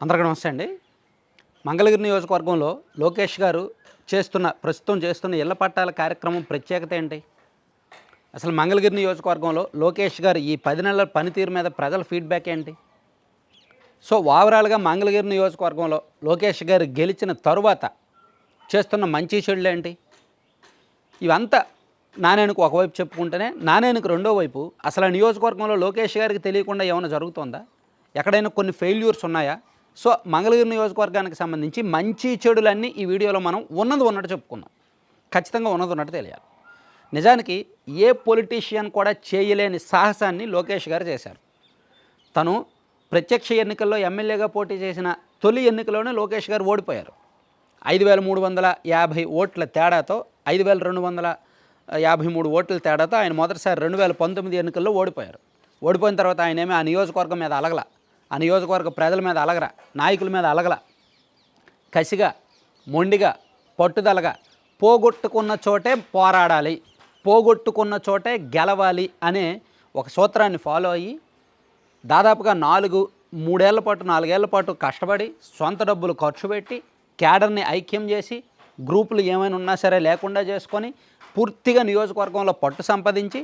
అందరికీ నమస్తే అండి. మంగళగిరి నియోజకవర్గంలో లోకేష్ గారు చేస్తున్న ప్రస్తుతం చేస్తున్న ఇళ్ళ పట్టాల కార్యక్రమం ప్రత్యేకత ఏంటి? అసలు మంగళగిరి నియోజకవర్గంలో లోకేష్ గారు ఈ పది నెలల పనితీరు మీద ప్రజల ఫీడ్బ్యాక్ ఏంటి? సో ఓవరాల్గా మంగళగిరి నియోజకవర్గంలో లోకేష్ గారు గెలిచిన తరువాత చేస్తున్న మంచి చెడులు ఏంటి? ఇవంతా నానేనుకు ఒకవైపు చెప్పుకుంటేనే నానేనుకు రెండో వైపు అసలు ఆ నియోజకవర్గంలో లోకేష్ గారికి తెలియకుండా ఏమైనా జరుగుతుందా? ఎక్కడైనా కొన్ని ఫెయిల్యూర్స్ ఉన్నాయా? సో మంగళగిరి నియోజకవర్గానికి సంబంధించి మంచి చెడులన్నీ ఈ వీడియోలో మనం ఉన్నది ఉన్నట్టు చెప్పుకుందాం. ఖచ్చితంగా ఉన్నది ఉన్నట్టు తెలియాలి. నిజానికి ఏ పొలిటీషియన్ కూడా చేయలేని సాహసాన్ని లోకేష్ గారు చేశారు. తను ప్రత్యక్ష ఎన్నికల్లో ఎమ్మెల్యేగా పోటీ చేసిన తొలి ఎన్నికలోనే లోకేష్ గారు ఓడిపోయారు. ఐదు వేల మూడు వందల యాభై ఓట్ల తేడాతో ఐదు వేల రెండు వందల యాభై మూడు ఓట్ల తేడాతో ఆయన మొదటిసారి రెండు వేల పంతొమ్మిది ఎన్నికల్లో ఓడిపోయారు. ఓడిపోయిన తర్వాత ఆయన ఆ నియోజకవర్గం మీద అలగల. ఆ నియోజకవర్గ ప్రజల మీద అలగరా నాయకుల మీద అలగల కసిగా మొండిగా పట్టుదలగా పోగొట్టుకున్న చోటే పోరాడాలి పోగొట్టుకున్న చోటే గెలవాలి అనే ఒక సూత్రాన్ని ఫాలో అయ్యి దాదాపుగా నాలుగు మూడేళ్ళ పాటు నాలుగేళ్ళ పాటు కష్టపడి సొంత డబ్బులు ఖర్చు పెట్టి క్యాడర్ని ఐక్యం చేసి గ్రూపులు ఏమైనా ఉన్నా సరే లేకుండా చేసుకొని పూర్తిగా నియోజకవర్గంలో పట్టు సంపాదించి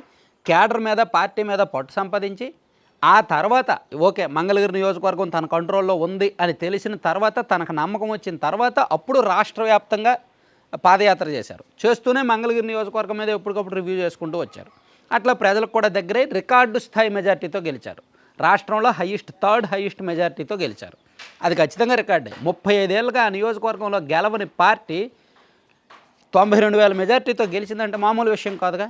క్యాడర్ మీద పార్టీ మీద పట్టు సంపాదించి ఆ తర్వాత ఓకే మంగళగిరి నియోజకవర్గం తన కంట్రోల్లో ఉంది అని తెలిసిన తర్వాత తనకు నమ్మకం వచ్చిన తర్వాత అప్పుడు రాష్ట్ర వ్యాప్తంగా పాదయాత్ర చేశారు. చేస్తూనే మంగళగిరి నియోజకవర్గం మీద ఎప్పటికప్పుడు రివ్యూ చేసుకుంటూ వచ్చారు. అట్లా ప్రజలకు కూడా దగ్గరై రికార్డు స్థాయి మెజార్టీతో గెలిచారు. రాష్ట్రంలో హైయెస్ట్ థర్డ్ హైయెస్ట్ మెజార్టీతో గెలిచారు. అది ఖచ్చితంగా రికార్డే. ముప్పై ఐదేళ్ళుగా ఆ నియోజకవర్గంలో గెలవని పార్టీ తొంభై రెండు వేల మెజార్టీతో గెలిచిందంటే మామూలు విషయం కాదుగా?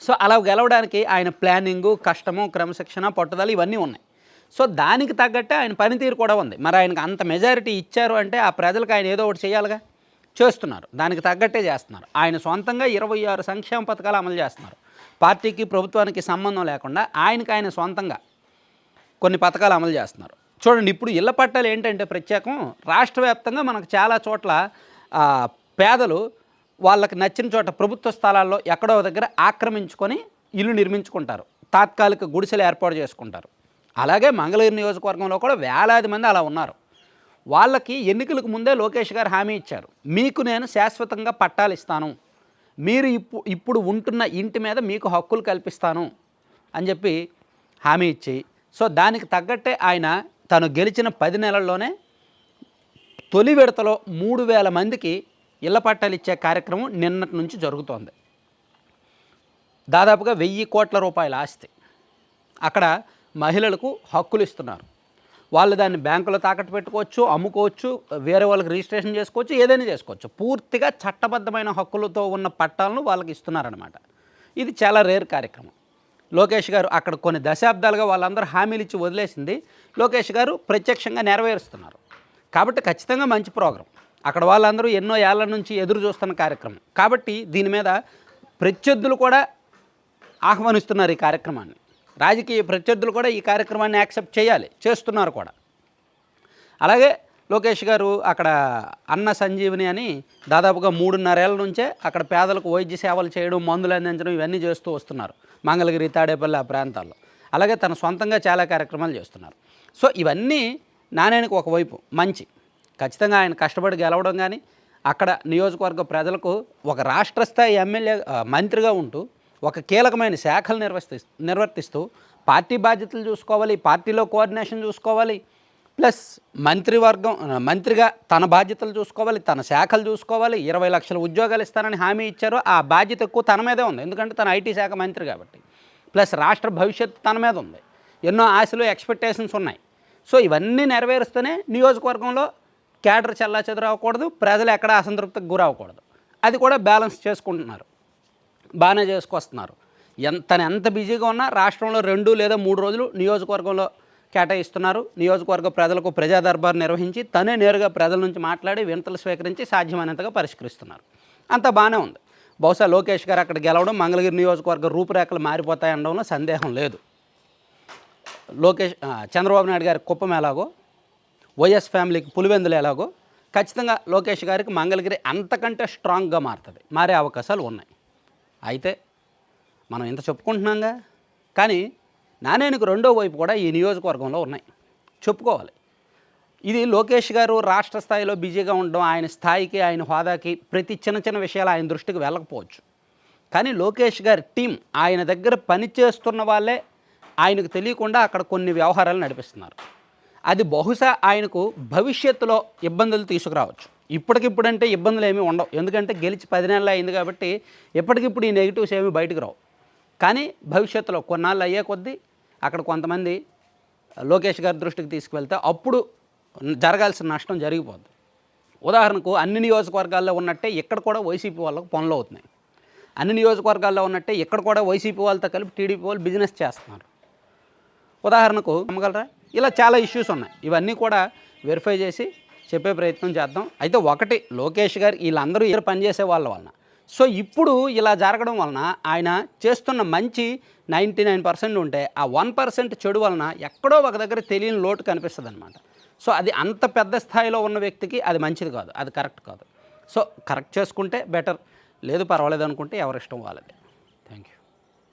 సో అలా గెలవడానికి ఆయన ప్లానింగు కష్టము క్రమశిక్షణ పట్టుదల ఇవన్నీ ఉన్నాయి. సో దానికి తగ్గట్టే ఆయన పనితీరు కూడా ఉంది. మరి ఆయనకు అంత మెజారిటీ ఇచ్చారు అంటే ఆ ప్రజలకు ఆయన ఏదో ఒకటి చేయాలిగా? చేస్తున్నారు. దానికి తగ్గట్టే చేస్తున్నారు. ఆయన సొంతంగా ఇరవై ఆరు సంక్షేమ పథకాలు అమలు చేస్తున్నారు. పార్టీకి ప్రభుత్వానికి సంబంధం లేకుండా ఆయనకి ఆయన సొంతంగా కొన్ని పథకాలు అమలు చేస్తున్నారు. చూడండి ఇప్పుడు ఇళ్ళ పట్టాలు ఏంటంటే ప్రత్యేకం రాష్ట్ర వ్యాప్తంగా మనకు చాలా చోట్ల పేదలు వాళ్ళకి నచ్చిన చోట ప్రభుత్వ స్థలాల్లో ఎక్కడో దగ్గర ఆక్రమించుకొని ఇల్లు నిర్మించుకుంటారు. తాత్కాలిక గుడిసెలు ఏర్పాటు చేసుకుంటారు. అలాగే మంగళగిరి నియోజకవర్గంలో కూడా వేలాది మంది అలా ఉన్నారు. వాళ్ళకి ఎన్నికలకు ముందే లోకేష్ గారు హామీ ఇచ్చారు. మీకు నేను శాశ్వతంగా పట్టాలు ఇస్తాను. మీరు ఇప్పుడు ఇప్పుడు ఉంటున్న ఇంటి మీద మీకు హక్కులు కల్పిస్తాను. అని చెప్పి హామీ ఇచ్చి సో దానికి తగ్గట్టే ఆయన తను గెలిచిన పది నెలల్లోనే తొలి విడతలో మూడు వేల మందికి ఇళ్ళ పట్టాలు ఇచ్చే కార్యక్రమం నిన్నటి నుంచి జరుగుతోంది. దాదాపుగా వెయ్యి కోట్ల రూపాయల ఆస్తి. అక్కడ మహిళలకు హక్కులు ఇస్తున్నారు. వాళ్ళు దాన్ని బ్యాంకులో తాకట్టు పెట్టుకోవచ్చు అమ్ముకోవచ్చు వేరే వాళ్ళకి రిజిస్ట్రేషన్ చేసుకోవచ్చు ఏదైనా చేసుకోవచ్చు. పూర్తిగా చట్టబద్ధమైన హక్కులతో ఉన్న పట్టాలను వాళ్ళకి ఇస్తున్నారనమాట ఇది చాలా రేర్ కార్యక్రమం. లోకేష్ గారు అక్కడ కొన్ని దశాబ్దాలుగా వాళ్ళందరూ హామీలు ఇచ్చి వదిలేసింది. లోకేష్ గారు ప్రత్యక్షంగా నెరవేరుస్తున్నారు. కాబట్టి ఖచ్చితంగా మంచి ప్రోగ్రాం. అక్కడ వాళ్ళందరూ ఎన్నో ఏళ్ళ నుంచి ఎదురు చూస్తున్న కార్యక్రమం. కాబట్టి దీని మీద ప్రత్యర్థులు కూడా ఆహ్వానిస్తున్నారు ఈ కార్యక్రమాన్ని. రాజకీయ ప్రత్యర్థులు కూడా ఈ కార్యక్రమాన్ని యాక్సెప్ట్ చేయాలి చేస్తున్నారు కూడా. అలాగే లోకేష్ గారు అక్కడ అన్న సంజీవిని అని దాదాపుగా మూడున్నరేళ్ళ నుంచే అక్కడ పేదలకు వైద్య సేవలు చేయడం మందులు అందించడం ఇవన్నీ చేస్తూ వస్తున్నారు మంగళగిరి తాడేపల్లి ఆ ప్రాంతాల్లో. అలాగే తన సొంతంగా చాలా కార్యక్రమాలు చేస్తున్నారు. సో ఇవన్నీ నాణ్యానికి ఒకవైపు మంచి. ఖచ్చితంగా ఆయన కష్టపడి గెలవడం కానీ అక్కడ నియోజకవర్గ ప్రజలకు ఒక రాష్ట్ర స్థాయి ఎమ్మెల్యే మంత్రిగా ఉంటూ ఒక కీలకమైన శాఖలు నిర్వర్తి నిర్వర్తిస్తూ పార్టీ బాధ్యతలు చూసుకోవాలి పార్టీలో కోఆర్డినేషన్ చూసుకోవాలి ప్లస్ మంత్రివర్గం మంత్రిగా తన బాధ్యతలు చూసుకోవాలి తన శాఖలు చూసుకోవాలి ఇరవై లక్షల ఉద్యోగాలు ఇస్తానని హామీ ఇచ్చారు ఆ బాధ్యత ఎక్కువ తన మీదే ఉంది. ఎందుకంటే తన ఐటీ శాఖ మంత్రి కాబట్టి. ప్లస్ రాష్ట్ర భవిష్యత్తు తన మీద ఉంది. ఎన్నో ఆశలు ఎక్స్పెక్టేషన్స్ ఉన్నాయి. సో ఇవన్నీ నెరవేరుస్తూనే నియోజకవర్గంలో క్యాడర్ చల్లా చెదరవకూడదు ప్రజలు ఎక్కడ అసంతృప్తికి గురవ్వకూడదు అది కూడా బ్యాలెన్స్ చేసుకుంటున్నారు. బాగానే చేసుకొస్తున్నారు. ఎంత తను ఎంత బిజీగా ఉన్నా రాష్ట్రంలో రెండు లేదా మూడు రోజులు నియోజకవర్గంలో కేటాయిస్తున్నారు. నియోజకవర్గ ప్రజలకు ప్రజా దర్బార్ నిర్వహించి తనే నేరుగా ప్రజల నుంచి మాట్లాడి వినతలు స్వీకరించి సాధ్యమైనంతగా పరిష్కరిస్తున్నారు. అంత బాగానే ఉంది. బహుశా లోకేష్ గారు అక్కడ గెలవడం మంగళగిరి నియోజకవర్గ రూపురేఖలు మారిపోతాయి అనడంలో సందేహం లేదు. లోకేష్ చంద్రబాబు నాయుడు గారి కుప్పం ఎలాగో వైఎస్ ఫ్యామిలీకి పులివెందులు ఎలాగో ఖచ్చితంగా లోకేష్ గారికి మంగళగిరి అంతకంటే స్ట్రాంగ్గా మారుతుంది. మారే అవకాశాలు ఉన్నాయి. అయితే మనం ఇంత చెప్పుకుంటున్నాంగా? కానీ నానేనికి రెండో వైపు కూడా ఈ నియోజకవర్గంలో ఉన్నాయి. చెప్పుకోవాలి. ఇది లోకేష్ గారు రాష్ట్ర స్థాయిలో బిజీగా ఉండడం ఆయన స్థాయికి ఆయన హోదాకి ప్రతి చిన్న చిన్న విషయాలు ఆయన దృష్టికి వెళ్ళకపోవచ్చు. కానీ లోకేష్ గారి టీం ఆయన దగ్గర పనిచేస్తున్న వాళ్ళే ఆయనకు తెలియకుండా అక్కడ కొన్ని వ్యవహారాలు నడిపిస్తున్నారు. అది బహుశా ఆయనకు భవిష్యత్తులో ఇబ్బందులు తీసుకురావచ్చు. ఇప్పటికిప్పుడంటే ఇబ్బందులు ఏమీ ఉండవు. ఎందుకంటే గెలిచి పది నెలలు అయింది కాబట్టి ఎప్పటికిప్పుడు ఈ నెగిటివ్స్ ఏమీ బయటకు రావు. కానీ భవిష్యత్తులో కొన్నాళ్ళు అయ్యే కొద్దీ అక్కడ కొంతమంది లోకేష్ గారి దృష్టికి తీసుకువెళ్తే అప్పుడు జరగాల్సిన నష్టం జరిగిపోద్ది. ఉదాహరణకు అన్ని నియోజకవర్గాల్లో ఉన్నట్టే ఇక్కడ కూడా వైసీపీ వాళ్ళకు పనులు అవుతున్నాయి. అన్ని నియోజకవర్గాల్లో ఉన్నట్టే ఇక్కడ కూడా వైసీపీ వాళ్ళతో కలిపి టీడీపీ వాళ్ళు బిజినెస్ చేస్తున్నారు. ఉదాహరణకు నమ్మగలరా? ఇలా చాలా ఇష్యూస్ ఉన్నాయి. ఇవన్నీ కూడా వెరిఫై చేసి చెప్పే ప్రయత్నం చేద్దాం. అయితే ఒకటి లోకేష్ గారు వీళ్ళందరూ ఇద్దరు పనిచేసే వాళ్ళ వలన? సో ఇప్పుడు ఇలా జరగడం వలన ఆయన చేస్తున్న మంచి నైంటీ నైన్ పర్సెంట్ ఉంటే ఆ వన్ పర్సెంట్ చెడు వలన ఎక్కడో ఒక దగ్గర తెలియని లోటు కనిపిస్తుంది అనమాట సో అది అంత పెద్ద స్థాయిలో ఉన్న వ్యక్తికి అది మంచిది కాదు. అది కరెక్ట్ కాదు. సో కరెక్ట్ చేసుకుంటే బెటర్ లేదు పర్వాలేదు అనుకుంటే ఎవరిష్టం వాళ్ళది.